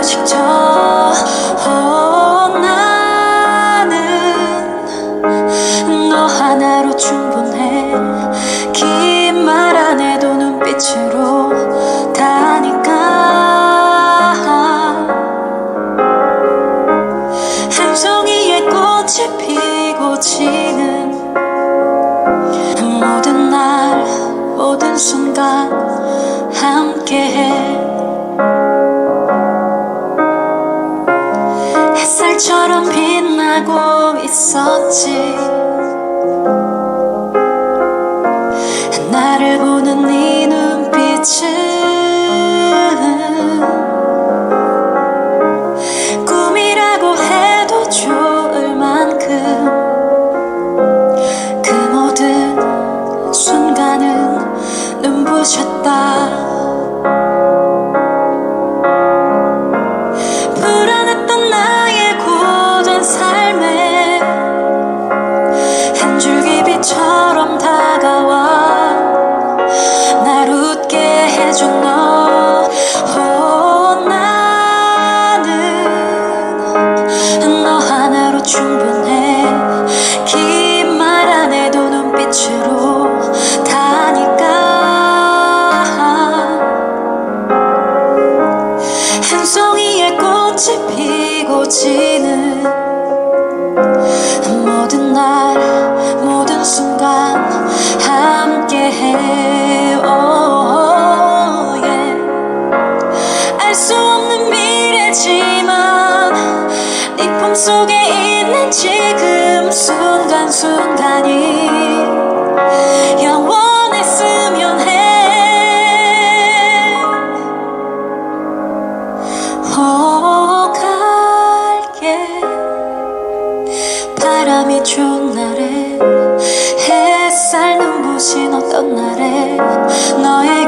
휴식처 어, 나는 너 하나로 충분해. 긴 말 안 해도 눈빛으로 다니까. 한 송이의 꽃이 피고 지는 햇살처럼 빛나고 있었지. 나를 보는 네 눈빛은 꿈이라고 해도 좋을 만큼 그 모든 순간은 눈부셨다 충분해. 긴 말 안 해도 눈빛으로 다니까. 한 송이의 꽃이 피고 지는 모든 날 모든 순간 함께해. 알수 없는 미래지만 네 품속에 순간순간이 영원했으면 해. 어, 갈게. 바람이 좋은 날에 햇살 눈부신 어떤 날에 너의